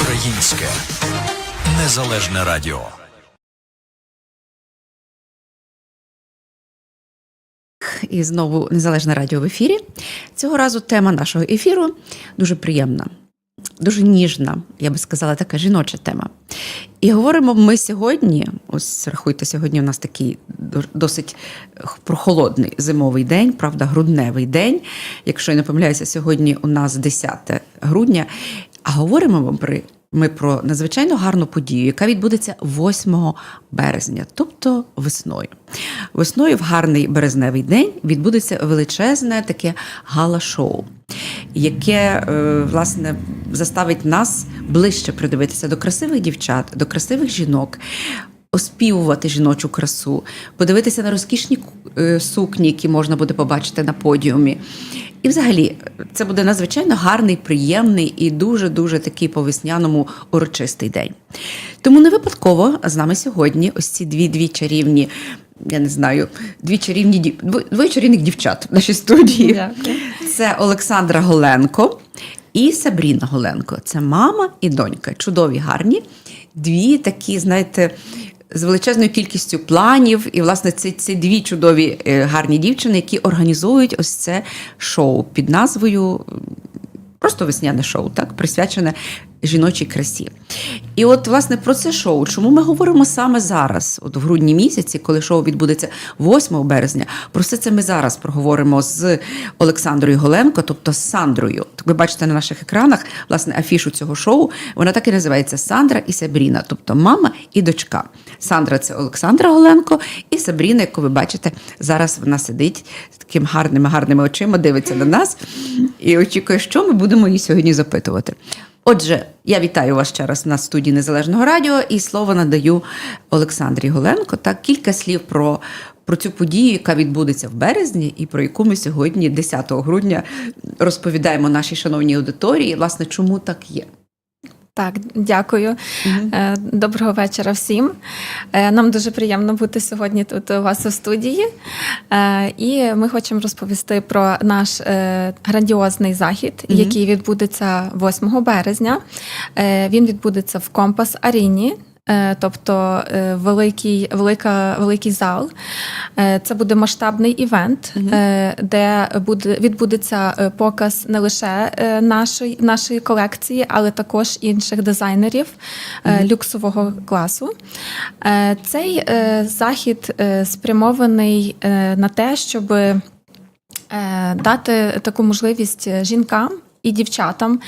Українське незалежне радіо. І знову незалежне радіо в ефірі. Цього разу тема нашого ефіру дуже приємна, дуже ніжна, я би сказала, така жіноча тема. І говоримо ми сьогодні. Ось рахуйте, сьогодні у нас такий досить прохолодний зимовий день, правда, грудневий день. Якщо я не помиляюся, сьогодні у нас 10 грудня. А говоримо ми при ми про надзвичайно гарну подію, яка відбудеться 8 березня, тобто весною. Весною в гарний березневий день відбудеться величезне таке гала-шоу, яке е, власне заставить нас ближче придивитися до красивих дівчат, до красивих жінок. Оспівувати жіночу красу, подивитися на розкішні е, сукні, які можна буде побачити на подіумі. І взагалі, це буде надзвичайно гарний, приємний і дуже-дуже такий по весняному урочистий день. Тому не випадково з нами сьогодні ось ці дві дві чарівні, я не знаю, дві чарівні двоє чарівних дівчат в нашій студії. Дякую. Це Олександра Голенко і Сабріна Голенко. Це мама і донька. Чудові, гарні. Дві такі, знаєте, з величезною кількістю планів. І, власне, це, це дві чудові е, гарні дівчини, які організовують ось це шоу під назвою. Просто весняне шоу, так, присвячене жіночій красі. І от, власне, про це шоу, чому ми говоримо саме зараз, от в грудні місяці, коли шоу відбудеться 8 березня. Про все це ми зараз проговоримо з Олександрою Голенко, тобто з Сандрою. Так ви бачите на наших екранах власне афішу цього шоу. Вона так і називається Сандра і Сабріна, тобто мама і дочка. Сандра це Олександра Голенко, і Сабріна, яку ви бачите, зараз вона сидить з такими гарними, гарними очима, дивиться на нас і очікує, що ми будемо її сьогодні запитувати. Отже, я вітаю вас ще раз на студії Незалежного радіо і слово надаю Олександрі Голенко. Так, кілька слів про, про цю подію, яка відбудеться в березні, і про яку ми сьогодні, 10 грудня, розповідаємо нашій шановній аудиторії. Власне, чому так є? Так, дякую. Угу. Доброго вечора всім. Е, Нам дуже приємно бути сьогодні тут у вас у студії. Е, І ми хочемо розповісти про наш грандіозний захід, який відбудеться 8 березня. Він відбудеться в Компас Аріні. Е, Тобто е, великий, велика, великий зал. Е, Це буде масштабний івент, е, де буде відбудеться показ не лише нашої, нашої колекції, але також інших дизайнерів е, люксового класу. Цей захід спрямований на те, щоб дати таку можливість жінкам. І дівчатам,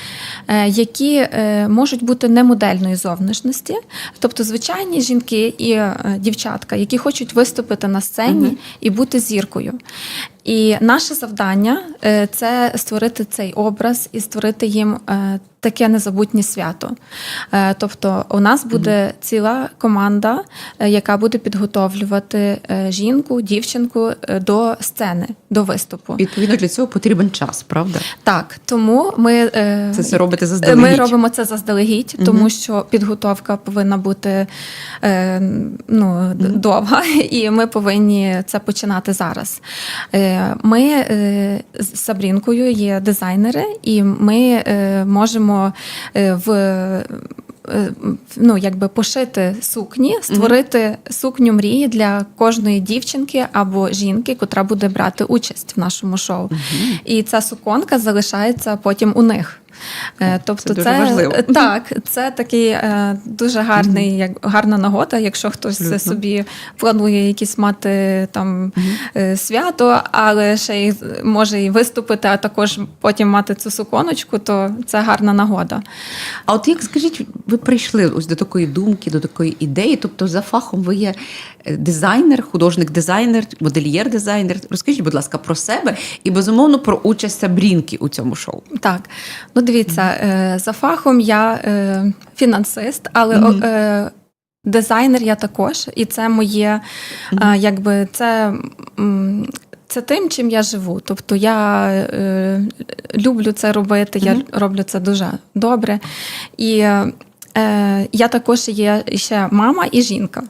е, які е, можуть бути не модельної зовнішності, тобто звичайні жінки і е, дівчатка, які хочуть виступити на сцені і бути зіркою. І наше завдання це створити цей образ і створити їм таке незабутнє свято. Е, Тобто, у нас буде ціла команда, е, яка буде підготовлювати е, жінку, дівчинку до сцени, до виступу. Відповідно, для цього потрібен час, правда? Так, тому ми Це все робите заздалегідь. Ми робимо це заздалегідь, тому що підготовка повинна бути ну, довга, і ми повинні це починати зараз. Ми з Сабрінкою є дизайнери, і ми е, можемо е, в. е, Ну, якби пошити сукні, створити сукню мрії для кожної дівчинки або жінки, котра буде брати участь в нашому шоу. І ця суконка залишається потім у них. Е, Тобто, це дуже важливо. так, це такий е, дуже гарний, як гарна нагода, якщо хтось Абсолютно. собі планує якісь мати там е, свято, але ще й може і виступити, а також потім мати цю суконочку, то це гарна нагода. А от як скажіть, ви прийшли ось до такої думки, до такої ідеї? Тобто, за фахом ви є е, дизайнер, художник-дизайнер, модельєр-дизайнер. Розкажіть, будь ласка, про себе і безумовно про участь Сабрінки у цьому шоу. Так, ну дивіться, е, за фахом я е, фінансист, але е, дизайнер я також, і це моє, е, якби це. Це тим, чим я живу. Тобто я е, люблю це робити, я роблю це дуже добре. І я також є ще мама і жінка.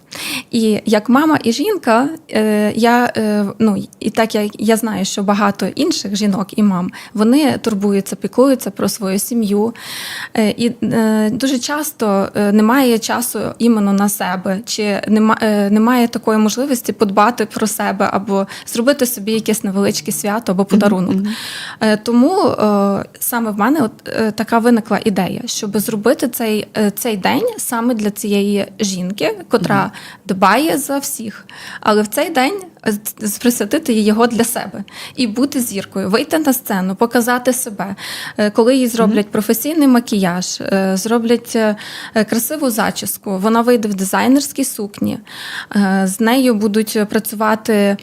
І як мама і жінка, е, я е, ну і так як я знаю, що багато інших жінок і мам вони турбуються, піклуються про свою сім'ю. Е, І е, дуже часто е, немає часу іменно на себе, чи нема, е, немає такої можливості подбати про себе або зробити собі якесь невеличке свято або подарунок. Е, Тому е, саме в мене от е, така виникла ідея, щоб зробити цей, е, цей день саме для цієї жінки, котра дбає за всіх. Але в цей день присвятити його для себе і бути зіркою, вийти на сцену, показати себе. Е, Коли їй зроблять професійний макіяж, е, зроблять е, красиву зачіску, вона вийде в дизайнерській сукні, з нею будуть працювати.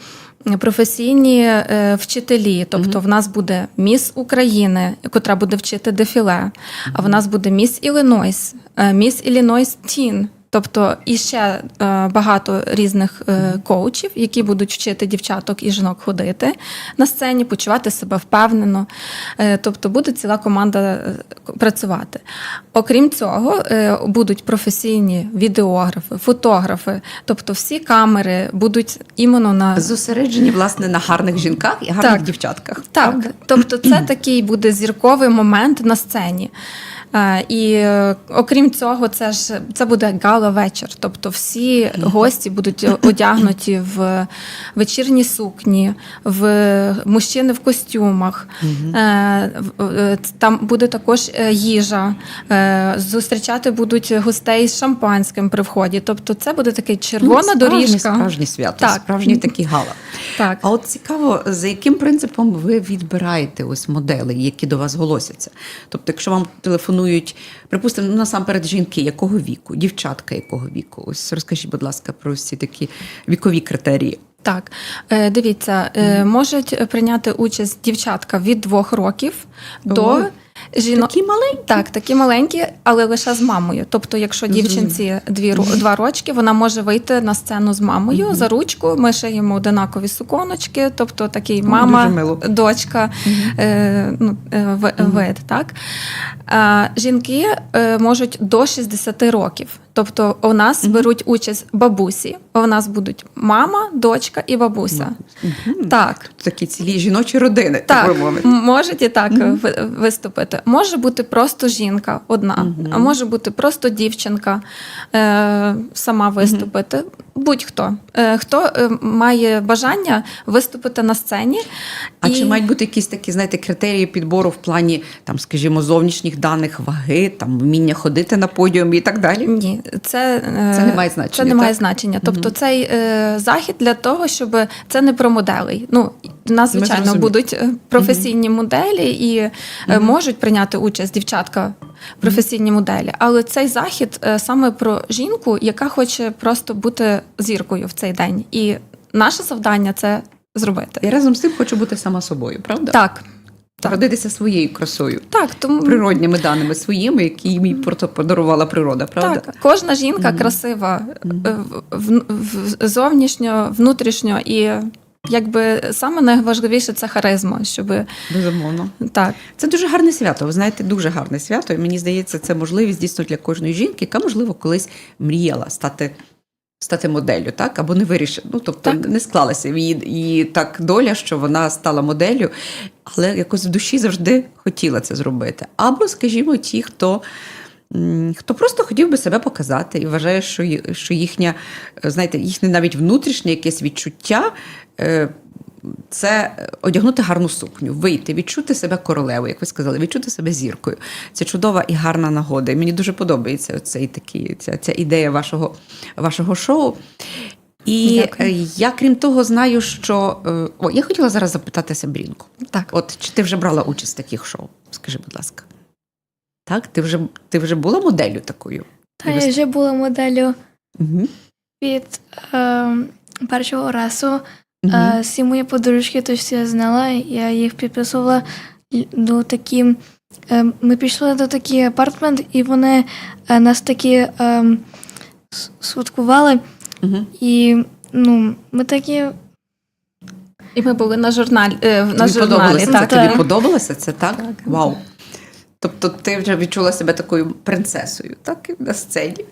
Професійні е, вчителі, тобто в нас буде міс України, котра буде вчити дефіле, а в нас буде міс Іллінойс, е, міс Іллінойс Тін. Тобто і ще е, багато різних е, коучів, які будуть вчити дівчаток і жінок ходити на сцені, почувати себе впевнено. Е, тобто буде ціла команда працювати. Окрім цього, е, будуть професійні відеографи, фотографи, тобто всі камери будуть іменно на Зосереджені, власне, на гарних жінках і гарних Так. дівчатках. так, правда? тобто це такий буде зірковий момент на сцені. Е, І е, окрім цього, це ж це буде гала вечір. Тобто всі гості будуть одягнуті в вечірні сукні, в мужчини в костюмах. Е, Там буде також їжа. Зустрічати будуть гостей з шампанським при вході. Тобто, це буде червона Ну, справжнє, доріжка. Справжнє свято, Так. справжній такий гала. Так. А от цікаво, за яким принципом ви відбираєте ось моделей, які до вас голосяться? Тобто, якщо вам телефонують, припустимо, ну, насамперед жінки якого віку, дівчатка якого віку? Ось розкажіть, будь ласка, про всі такі вікові критерії. Так, Е, дивіться, е, можуть прийняти участь дівчатка від двох років до Ой, жінок. Такі маленькі. Так, такі маленькі, але лише з мамою. Тобто, якщо дівчинці дві два рочки, вона може вийти на сцену з мамою за ручку. Ми шиємо одинакові суконочки, тобто такий мама, дочка, е, ну, е, вид. Так? Жінки е, можуть до 60 років. Тобто у нас беруть участь бабусі. У нас будуть мама, дочка і бабуся. Так. Такі цілі жіночі родини, Так, би мовити. можуть і так ви- виступити. Може бути просто жінка одна, а може бути просто дівчинка е, сама виступити. Будь-хто. Е, хто е, має бажання виступити на сцені. А і... чи мають бути якісь такі, знаєте, критерії підбору в плані там, скажімо, зовнішніх даних, ваги, там вміння ходити на подіумі і так далі? Ні, це, е, Це не має значення, Це не має значення. Тобто цей е, захід для того, щоб це не про моделей. Ну, у нас, звичайно, будуть е, професійні моделі і е, можуть прийняти участь дівчатка в професійні моделі. Але цей захід е, саме про жінку, яка хоче просто бути зіркою в цей день. І наше завдання це зробити. Я разом з тим хочу бути сама собою, правда? Так. Так. Родитися своєю красою. Так, тому Природніми даними своїми, які їй просто подарувала природа, правда? Так, кожна жінка красива е, в, в, в, зовнішньо, внутрішньо, і якби саме найважливіше це харизма, щоб Безумовно. так. Це дуже гарне свято. Ви знаєте, дуже гарне свято. І мені здається, це можливість дійсно для кожної жінки, яка, можливо, колись мріяла стати. Стати моделлю, так або не вирішила. Ну тобто Так. не склалася її, її так доля, що вона стала моделлю, але якось в душі завжди хотіла це зробити. Або, скажімо, ті, хто, хто просто хотів би себе показати і вважає, що, що їхня, е, знаєте, їхнє навіть внутрішнє якесь відчуття. е, Це одягнути гарну сукню, вийти, відчути себе королевою, як ви сказали, відчути себе зіркою. Це чудова і гарна нагода. І мені дуже подобається цей такий, ця, ця ідея вашого, вашого шоу. І Дякую. е, я, крім того, знаю, що. О, я хотіла зараз запитати Сабрінку. Так. От чи ти вже брала участь в таких шоу? Скажи, будь ласка. Так, ти вже, ти вже була моделлю такою? Та я вже була моделлю Угу. від е, першого разу. Угу. Е, всі мої подружки, то я знала, я їх підписувала до такі. Е, ми пішли до такий апартмент, і вони е, нас такі е, святкували. Угу. І ну, ми такі. І ми були на журналі е, на Тобі журналі. подобалося? Так, Це тобі подобалося це, так? Вау. Тобто ти вже відчула себе такою принцесою, так? На сцені.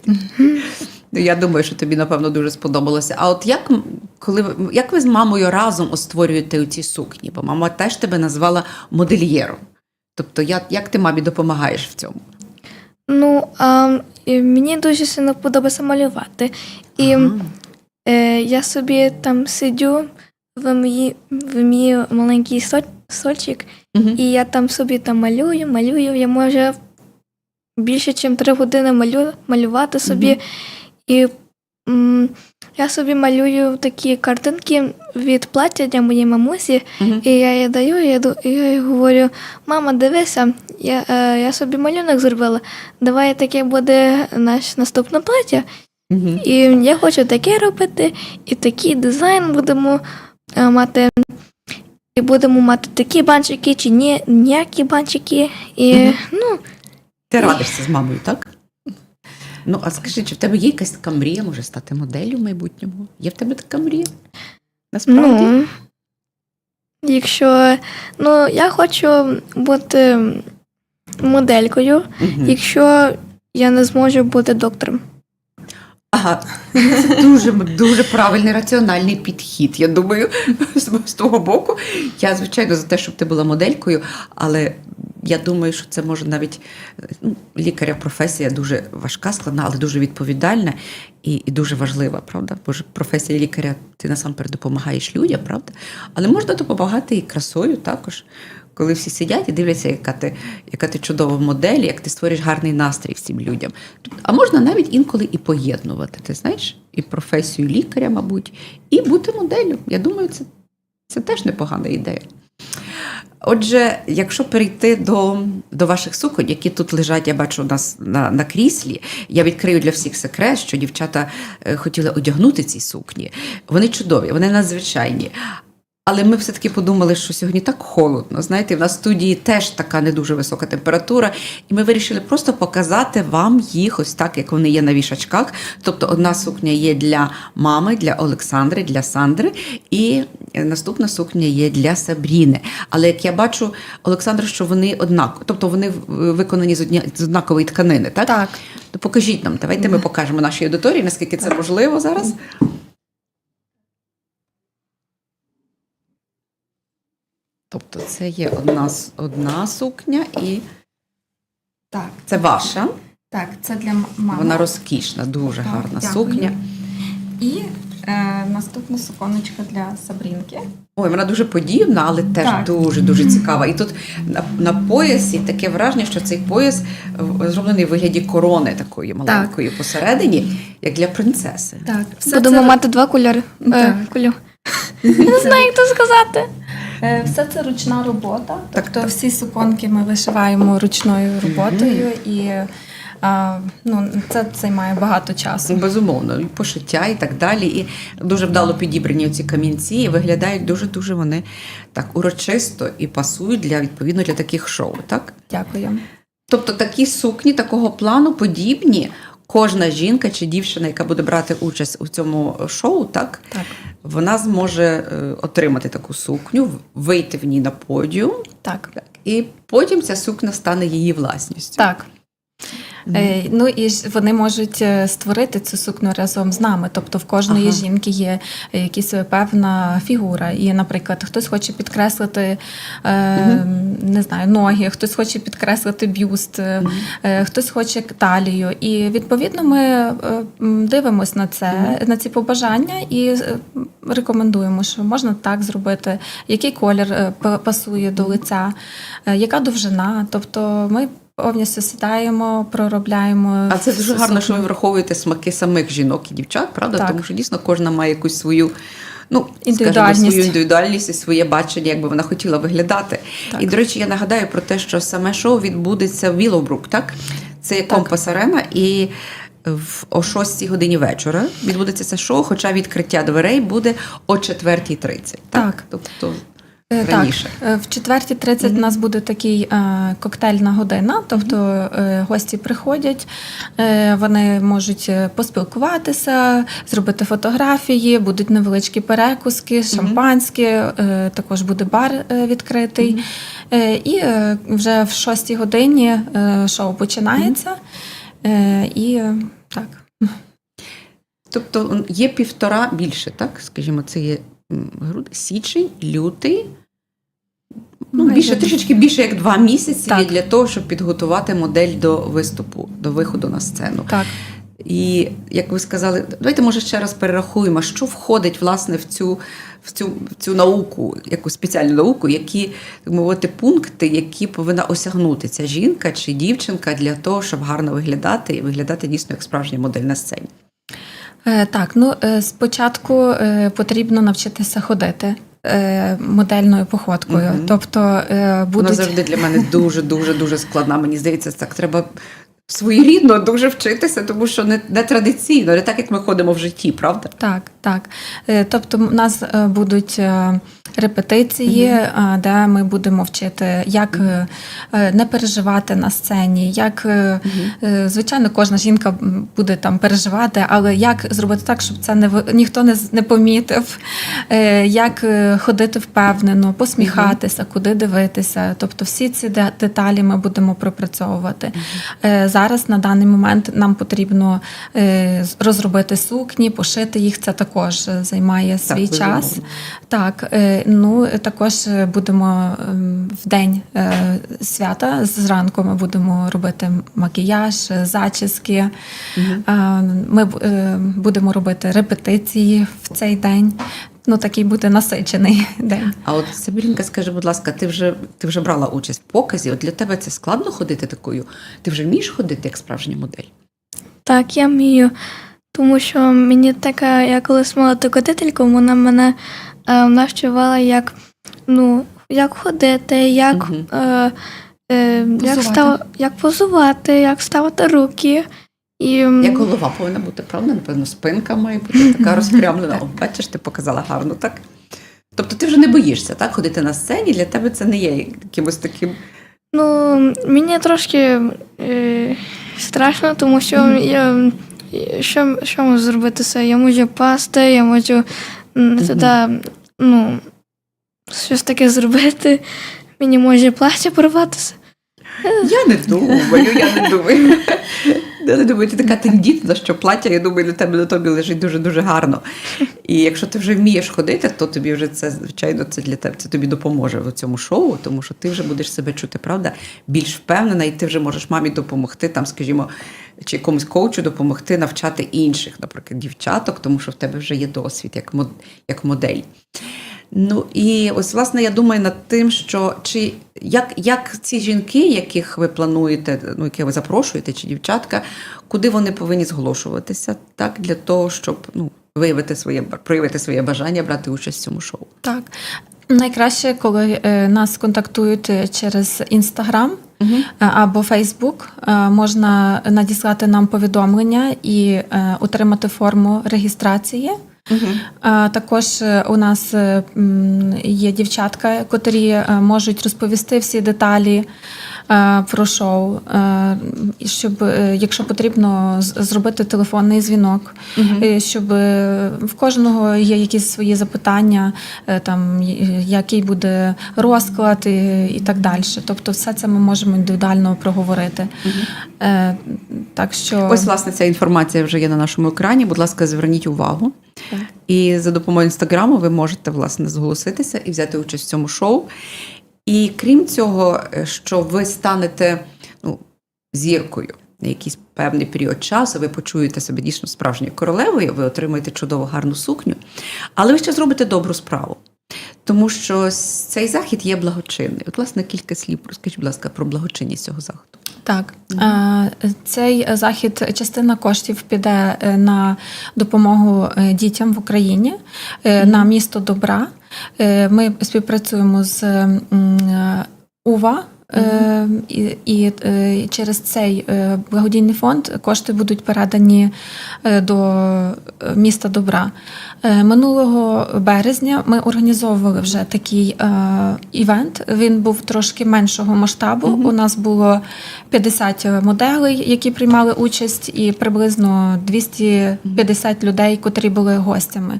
Ну, Я думаю, що тобі, напевно, дуже сподобалося. А от як, коли як ви з мамою разом створюєте ці сукні? Бо мама теж тебе назвала модельєром. Тобто, як, як ти мамі допомагаєш в цьому? Ну, а, мені дуже сильно подобається малювати. І Ага. е, я собі там сидю в мій, в мій маленький со- сольчик, Мгм. і я там собі там малюю, малюю. Я можу більше, ніж три години малю, малювати собі. І м, я собі малюю такі картинки від плаття для моєї мамусі. Мгм. І я їй даю, я, і я їй говорю: мама, дивися, я, е, я собі малюнок зробила. Давай таке буде наш наступне плаття. Мгм. І я хочу таке робити, і такий дизайн будемо е, мати. І будемо мати такі банчики, чи ні, ніякі банчики. І Мгм. ну, Ти радишся з мамою, так? Ну, а скажи, чи в тебе є якась така мрія, може стати моделлю в майбутньому? Є в тебе така мрія? Насправді? ну, якщо ну, я хочу бути моделькою, Мгм. якщо я не зможу бути доктором. Ага, це дуже, дуже правильний раціональний підхід. Я думаю, з, того боку. Я, звичайно, за те, щоб ти була моделькою, але я думаю, що це може навіть ну, лікаря професія дуже важка, складна, але дуже відповідальна і, і дуже важлива, правда? Бо ж професія лікаря ти насамперед допомагаєш людям, правда? Але можна допомагати і красою також. Коли всі сидять і дивляться, яка ти, яка ти чудова модель, як ти створюєш гарний настрій всім людям. А можна навіть інколи і поєднувати, ти знаєш, і професію лікаря, мабуть, і бути моделлю. Я думаю, це, це теж непогана ідея. Отже, якщо перейти до, до ваших суконь, які тут лежать, я бачу у нас на, на кріслі, я відкрию для всіх секрет, що дівчата е, хотіли одягнути ці сукні. Вони чудові, вони надзвичайні. Але ми все-таки подумали, що сьогодні так холодно. Знаєте, в нас в студії теж така не дуже висока температура, і ми вирішили просто показати вам їх ось так, як вони є на вішачках. Тобто, одна сукня є для мами, для Олександри, для Сандри, і наступна сукня є для Сабріни. Але як я бачу, Олександра, що вони однакові, тобто вони виконані з одня- з однакової тканини, так? Так. То покажіть нам, давайте ми покажемо нашій аудиторії, наскільки це можливо зараз. Тобто це є одна, одна сукня і Так, це ваша. так, це для мами. Вона розкішна, дуже Так, гарна дякую. сукня. І е, наступна суконочка для Сабрінки. Ой, вона дуже подібна, але теж дуже дуже цікава. І тут на, на поясі таке враження, що цей пояс зроблений в вигляді корони такої маленької посередині, як для принцеси. Так, все Будемо це, мати два кольори. Е, кольор. Не знаю, як це сказати. Е, все це ручна робота. Так, тобто так. всі суконки ми вишиваємо ручною роботою, і а, ну, це займає багато часу. Безумовно, і пошиття і так далі. І дуже вдало підібрані ці камінці, і виглядають дуже-дуже вони так урочисто і пасують для відповідно для таких шоу, так? Дякую. Тобто такі сукні такого плану подібні. Кожна жінка чи дівчина, яка буде брати участь у цьому шоу, так, Так. вона зможе е, отримати таку сукню, вийти в ній на подіум, Так. так, і потім ця сукня стане її власністю. Так. Е, ну і вони можуть е, створити цю сукню разом з нами. Тобто в кожної Ага. жінки є якась певна фігура. І, наприклад, хтось хоче підкреслити е, не знаю, ноги, хтось хоче підкреслити бюст, е, е, хтось хоче талію. І відповідно ми дивимось на це, на ці побажання і рекомендуємо, що можна так зробити, який колір пасує до лиця, яка довжина. Тобто ми повністю сідаємо, проробляємо. А це дуже гарно, що ви враховуєте смаки самих жінок і дівчат, правда? Так. Тому що дійсно кожна має якусь свою. Ну, Індивідуальність. скажімо, свою індивідуальність і своє бачення, як би вона хотіла виглядати. Так. І, до речі, я нагадаю про те, що саме шоу відбудеться в Віловбрук, так? Це є компас арена, і в о 6 годині вечора відбудеться це шоу, хоча відкриття дверей буде о 4.30. Так. Тобто Е, раніше. Так, Е, в четвертій 30 у нас буде такий е, коктейльна година, тобто е, гості приходять, е, вони можуть е, поспілкуватися, зробити фотографії, будуть невеличкі перекуски, шампанське, е, також буде бар е, відкритий. Е, і е, вже в шостій годині е, шоу починається. Е, і е, так. Тобто є півтора більше, так? Скажімо, це є м, груд, січень, лютий. Ну, Майже більше, трішечки більше як два місяці Так. для того, щоб підготувати модель до виступу, до виходу на сцену. Так. І як ви сказали, давайте може ще раз перерахуємо, що входить власне в цю, в цю, в цю науку, яку спеціальну науку, які так мовити пункти, які повинна осягнути ця жінка чи дівчинка для того, щоб гарно виглядати і виглядати дійсно як справжня модель на сцені. Е, Так, ну е, спочатку е, потрібно навчитися ходити модельною походкою. угу. Тобто будуть Вона завжди для мене дуже дуже дуже складна. Мені здається, так треба своєрідно дуже вчитися, тому що не, не традиційно, не так як ми ходимо в житті, правда? Так, так. Тобто, у нас будуть репетиції, е, де ми будемо вчити, як е, е, не переживати на сцені, як е, е, звичайно, кожна жінка буде там переживати, але як зробити так, щоб це не ніхто не не помітив, як ходити впевнено, посміхатися, куди дивитися. Тобто, всі ці деталі ми будемо пропрацьовувати. Е, Зараз на даний момент нам потрібно розробити сукні, пошити їх. Це також займає свій безумовно. час. Так, е, ну е, також е, будемо ем, в день е, свята зранку. Ми будемо робити макіяж, зачіски. Ми будемо робити репетиції в цей день. Ну такий буде насичений день. А от Сабрінка, скажи, будь ласка, ти вже ти вже брала участь в показі? От для тебе це складно ходити такою? Ти вже вмієш ходити як справжня модель? Так, я вмію. Тому що мені така, я колись мала таку вчительку, вона мене е, навчувала, як, ну, як ходити, як, Мгм. е, е, як, став, як позувати, як ставити руки. І, Як голова повинна бути, правда? Напевно, спинка має бути така розпрямлена. О, бачиш, ти показала гарно, так? Тобто ти вже не боїшся так, ходити на сцені, для тебе це не є якимось таким. Ну, мені трошки е, страшно, тому що я, що, що можу зробити це? Я можу пасти, я можу туди, ну, щось таке зробити. Мені може плаття порватися. Я не думаю, я не думаю. Я думаю, ти така тендітна, що плаття, я думаю, для тебе на тобі лежить дуже-дуже гарно. І якщо ти вже вмієш ходити, то тобі вже це, звичайно, це для тебе це тобі допоможе в цьому шоу, тому що ти вже будеш себе чути, правда, більш впевнена, і ти вже можеш мамі допомогти, там, скажімо, чи якомусь коучу допомогти навчати інших, наприклад, дівчаток, тому що в тебе вже є досвід як модель. Ну і ось власне я думаю над тим, що чи як, як ці жінки, яких ви плануєте, ну яких ви запрошуєте, чи дівчатка, куди вони повинні зголошуватися, так для того, щоб ну виявити своє проявити своє бажання брати участь в цьому шоу. Так. Найкраще, коли е, нас контактують е, через Інстаграм е, або Фейсбук, можна надіслати нам повідомлення і отримати форму реєстрації. Також е, у нас е, є дівчатка, котрі е, можуть розповісти всі деталі про шоу, щоб, якщо потрібно, зробити телефонний дзвінок, щоб в кожного є якісь свої запитання, там який буде розклад і, і так далі. Тобто, все це ми можемо індивідуально проговорити. Так що Ось власне ця інформація вже є на нашому екрані. Будь ласка, зверніть увагу. І за допомогою інстаграму ви можете власне зголоситися і взяти участь в цьому шоу. І крім цього, е, що ви станете ну, зіркою на якийсь певний період часу, ви почуєте себе дійсно справжньою королевою, ви отримаєте чудову гарну сукню, але ви ще зробите добру справу. Тому що цей захід є благочинний. От, власне, кілька слів розкажіть, будь ласка, про благочинність цього заходу. Так, Е, цей захід, частина коштів піде е, на допомогу е, дітям в Україні на місто добра. Ми співпрацюємо з УВА. Е, І, і е, через цей е, благодійний фонд кошти будуть передані е, до міста добра. Минулого березня ми організовували вже такий е, івент. Він був трошки меншого масштабу. У нас було 50 моделей, які приймали участь, і приблизно 250 людей, котрі були гостями.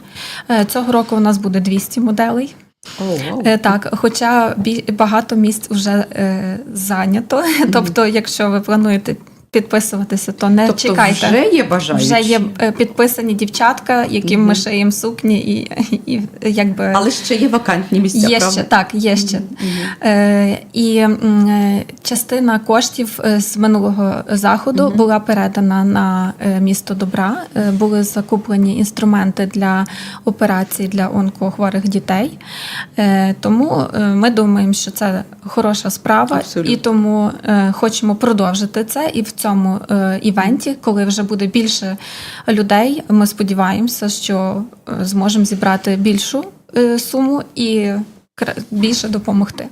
Цього року у нас буде 200 моделей. О, wow. Так, хоча багато місць вже е, зайнято. Тобто, якщо ви плануєте підписуватися, то не тобто чекайте. вже є бажаючі. Вже є е, підписані дівчатка, яким ми шиємо сукні, і, і якби Але ще є вакантні місця, є правда? ще так, є ще. Е, і е, частина коштів е, з минулого заходу була передана на е, місто добра. Е, були закуплені інструменти для операцій для онкохворих дітей. Е, тому е, ми думаємо, що це хороша справа, Абсолютно. і тому е, хочемо продовжити це. І в цьому е, івенті, коли вже буде більше людей, ми сподіваємося, що е, зможемо зібрати більшу е, суму і більше допомогти.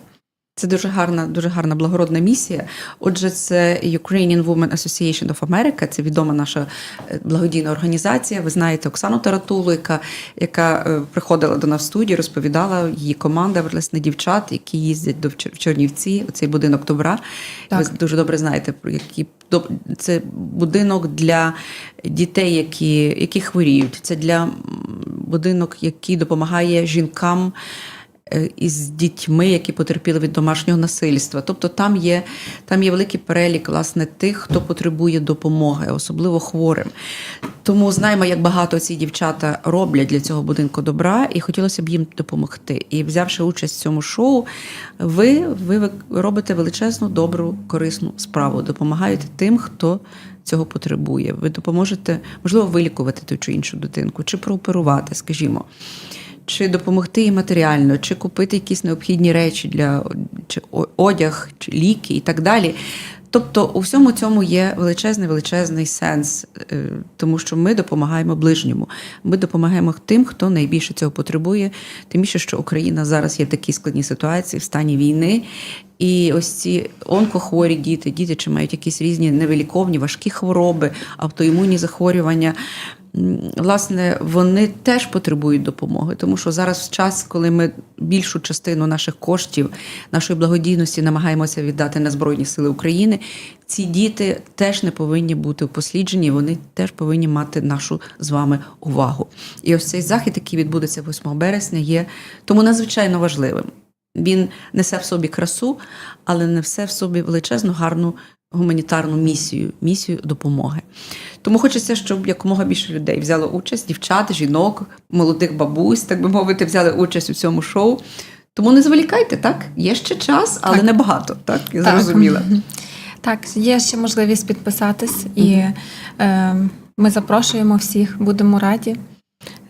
Це дуже гарна, дуже гарна благородна місія. Отже, це Ukrainian Women Association of America, це відома наша е, благодійна організація. Ви знаєте Оксану Таратулу, яка, яка е, приходила до нас в студію, розповідала її команда власне дівчат, які їздять до в Чернівці, оцей будинок добра. Так. Ви дуже добре знаєте, про які це будинок для дітей, які, які хворіють. Це для будинок, який допомагає жінкам із дітьми, які потерпіли від домашнього насильства. Тобто там є, там є великий перелік власне тих, хто потребує допомоги, особливо хворим. Тому знаємо, як багато ці дівчата роблять для цього будинку добра, і хотілося б їм допомогти. І взявши участь в цьому шоу, ви, ви робите величезну, добру, корисну справу, допомагаєте тим, хто цього потребує. Ви допоможете, можливо, вилікувати ту чи іншу дитинку, чи прооперувати, скажімо чи допомогти їй матеріально, чи купити якісь необхідні речі для чи одяг, чи ліки і так далі. Тобто у всьому цьому є величезний величезний сенс, е, тому що ми допомагаємо ближньому. Ми допомагаємо тим, хто найбільше цього потребує. Тим більше, що Україна зараз є в такій складній ситуації в стані війни. І ось ці онкохворі діти, діти, чи мають якісь різні невиліковні, важкі хвороби, автоімунні захворювання. Власне, вони теж потребують допомоги, тому що зараз в час, коли ми більшу частину наших коштів, нашої благодійності намагаємося віддати на Збройні Сили України, ці діти теж не повинні бути упосліджені, вони теж повинні мати нашу з вами увагу. І ось цей захід, який відбудеться 8 березня, є тому надзвичайно важливим. Він несе в собі красу, але несе в собі величезну гарну гуманітарну місію, місію допомоги. Тому хочеться, щоб якомога більше людей взяло участь, дівчат, жінок, молодих бабусь, так би мовити, взяли участь у цьому шоу. Тому не зволікайте, так? Є ще час, але Так. небагато, так? Я Так. зрозуміла. Так, є ще можливість підписатись, і е, ми запрошуємо всіх, будемо раді.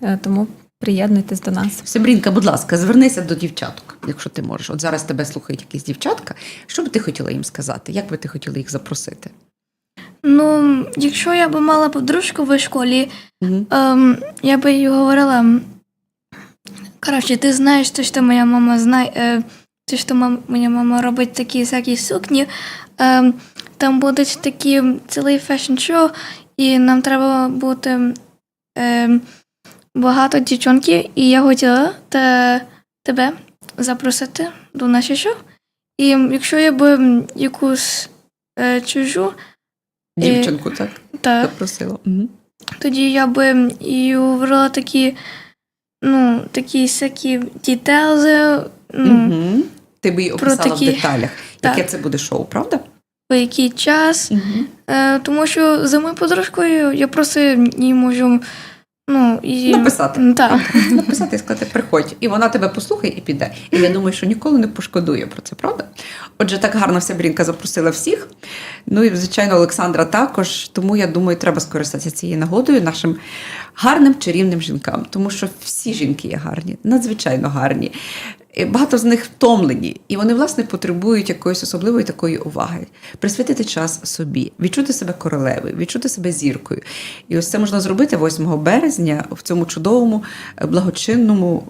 Е, тому приєднуйтесь до нас. Себрінка, будь ласка, звернися до дівчаток, якщо ти можеш. От зараз тебе слухають якісь дівчатка. Що би ти хотіла їм сказати? Як би ти хотіла їх запросити? Ну, якщо я би мала подружку в школі, Угу. ем, я би їй говорила. Коротше, ти знаєш, те, що моя мама знає, е, те, що мам, моя мама робить такі всякі сукні. Ем, там будуть такі цілий фешн-шоу, і нам треба бути ем, багато дівчонки, і я хотіла те, тебе запросити до нашого шоу. І якщо я би якусь е, чужу, Дівчинку, так? та Запросила. Угу. тоді я би і говорила такі, ну, такі всякі дітейли, ну, Угу. Ти би її описала такі- в деталях. Так. Яке це буде шоу, правда? в який час. Угу. Е, тому що за моєю подружкою я просто їй можу, ну, і... Написати. Так. Написати і сказати, приходь. І вона тебе послухає і піде. І я думаю, що ніколи не пошкодує про це, правда? Отже, так гарно вся Брінка запросила всіх. Ну і, звичайно, Олександра також. Тому я думаю, треба скористатися цією нагодою нашим гарним чарівним жінкам, тому що всі жінки є гарні, надзвичайно гарні. Багато з них втомлені, і вони, власне, потребують якоїсь особливої такої уваги, присвятити час собі, відчути себе королевою, відчути себе зіркою. І ось це можна зробити 8 березня в цьому чудовому е, благочинному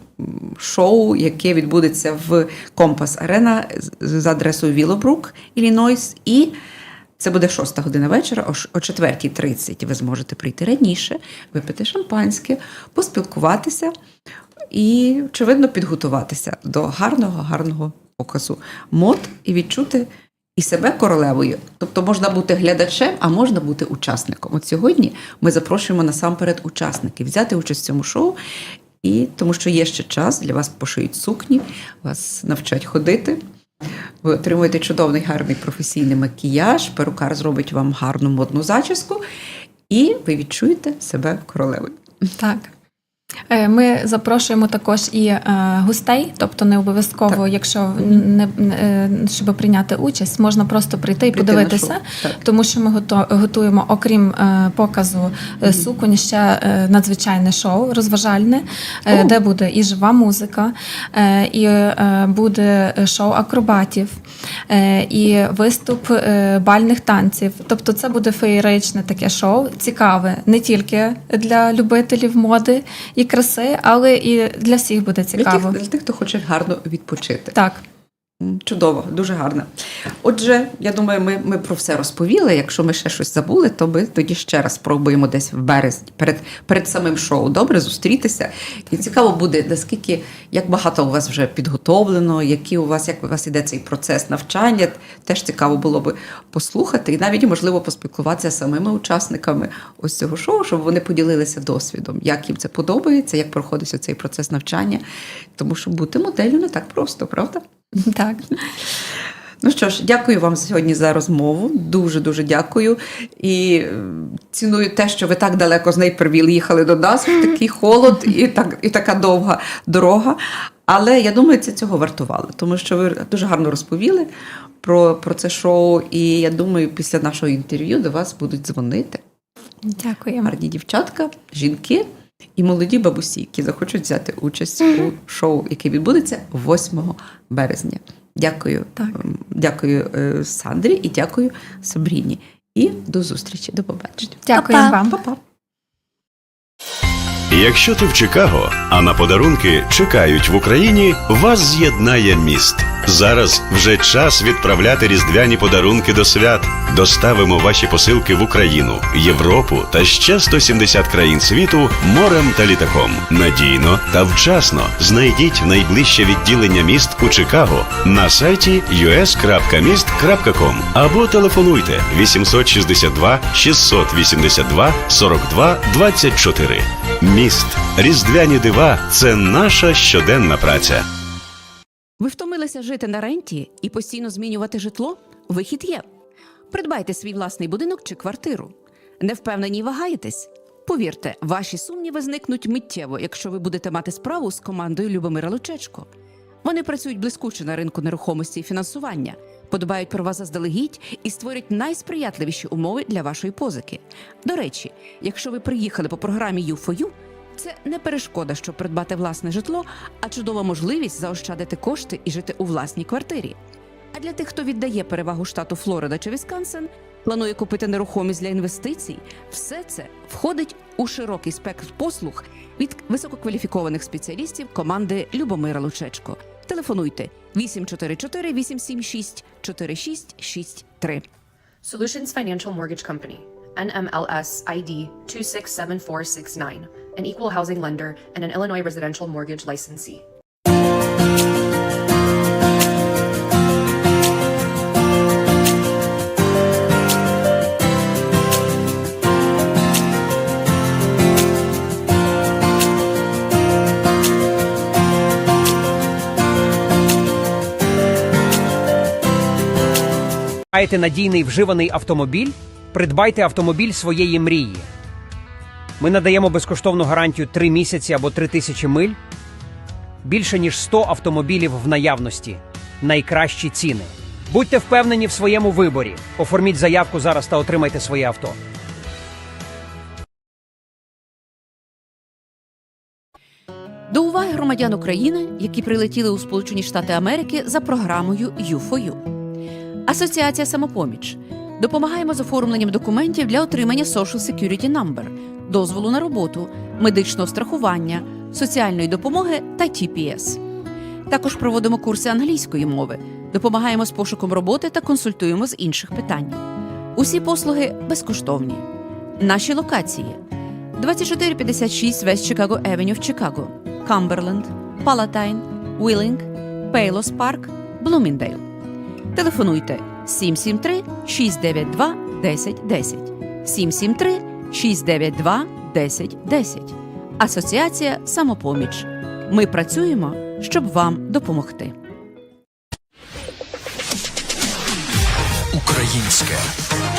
шоу, яке відбудеться в Компас Арена з адресою Вілобрук, Іллінойс. І це буде 6 година вечора, о 4.30 ви зможете прийти раніше, випити шампанське, поспілкуватися і, очевидно, підготуватися до гарного, гарного показу мод і відчути і себе королевою. Тобто можна бути глядачем, а можна бути учасником. От сьогодні ми запрошуємо насамперед учасників взяти участь в цьому шоу. І тому що є ще час, для вас пошиють сукні, вас навчать ходити. Ви отримуєте чудовий гарний професійний макіяж, перукар зробить вам гарну модну зачіску, і ви відчуєте себе королевою. Так. Е, Ми запрошуємо також і е, гостей, тобто не обов'язково, Так. якщо не, не- щоб прийняти участь, можна просто прийти і Прийти подивитися, тому що ми готуємо, окрім е, показу е, суконь, ще е, надзвичайне шоу, розважальне, е, О. де буде і жива музика, е, і е, буде шоу акробатів, е, і виступ е, бальних танців. Тобто, це буде феєричне таке шоу, цікаве не тільки для любителів моди і краси, але і для всіх буде Для цікаво. тих, для тих, хто хоче гарно відпочити. Так. Чудово, дуже гарно. Отже, я думаю, ми, ми про все розповіли. Якщо ми ще щось забули, то ми тоді ще раз спробуємо десь в березні перед, перед самим шоу. Добре, зустрітися. І цікаво буде, наскільки як багато у вас вже підготовлено, які у вас, як у вас іде цей процес навчання. Теж цікаво було би послухати, і навіть можливо поспілкуватися з самими учасниками ось цього шоу, щоб вони поділилися досвідом, як їм це подобається, як проходить цей процес навчання. Тому що бути моделлю не так просто, правда? Так. Ну що ж, дякую вам сьогодні за розмову. Дуже дуже дякую. І е, ціную те, що ви так далеко з Нейпервіл їхали до нас, такий холод і, так, і така довга дорога. Але я думаю, це цього вартувало, тому що ви дуже гарно розповіли про, про це шоу. І я думаю, після нашого інтерв'ю до вас будуть дзвонити Дякуємо. гарні дівчатка, жінки і молоді бабусі, які захочуть взяти участь у шоу, яке відбудеться 8 березня. Дякую, Так. ем, дякую е, Сандрі і дякую Сабріні. І до зустрічі, до побачення. Дякуємо Па-па. вам. Па-па. Якщо ти в Чикаго, а на подарунки чекають в Україні, вас з'єднає міст. Зараз вже час відправляти різдвяні подарунки до свят. Доставимо ваші посилки в Україну, Європу та ще 170 країн світу морем та літаком. Надійно та вчасно знайдіть найближче відділення міст у Чикаго на сайті us.mist.com або телефонуйте 862 682 42 24. Міст. Різдвяні дива це наша щоденна праця. Ви втомилися жити на ренті і постійно змінювати житло? Вихід є. Придбайте свій власний будинок чи квартиру. Не впевнені й вагаєтесь? Повірте, ваші сумніви зникнуть миттєво, якщо ви будете мати справу з командою Любомира Лучечко. Вони працюють блискуче на ринку нерухомості і фінансування, подбають про вас заздалегідь і створять найсприятливіші умови для вашої позики. До речі, якщо ви приїхали по програмі U4U, це не перешкода, щоб придбати власне житло, а чудова можливість заощадити кошти і жити у власній квартирі. А для тих, хто віддає перевагу штату Флорида чи Вісконсин, планує купити нерухомість для інвестицій, все це входить у широкий спектр послуг від висококваліфікованих спеціалістів команди Любомира Лучечко. Телефонуйте 844 876 4663. Solutions Financial Mortgage Company, NMLS ID 267469, an equal housing lender and an Illinois residential mortgage licensee. Маєте надійний вживаний автомобіль? Придбайте автомобіль своєї мрії. Ми надаємо безкоштовну гарантію 3 місяці або 3 тисячі миль. Більше ніж 100 автомобілів в наявності. Найкращі ціни. Будьте впевнені в своєму виборі. Оформіть заявку зараз та отримайте своє авто. До уваги громадян України, які прилетіли у Сполучені Штати Америки за програмою U4U. Асоціація Самопоміч. Допомагаємо з оформленням документів для отримання Social Security Number, дозволу на роботу, медичного страхування, соціальної допомоги та TPS. Також проводимо курси англійської мови, допомагаємо з пошуком роботи та консультуємо з інших питань. Усі послуги безкоштовні. Наші локації 2456 West Chicago Avenue в Чикаго, Камберленд, Палатайн, Уілінг, Пейлос Парк, Блуміндейл. Телефонуйте 773 692 1010 773 692 1010 Асоціація Самопоміч. Ми працюємо, щоб вам допомогти. Українське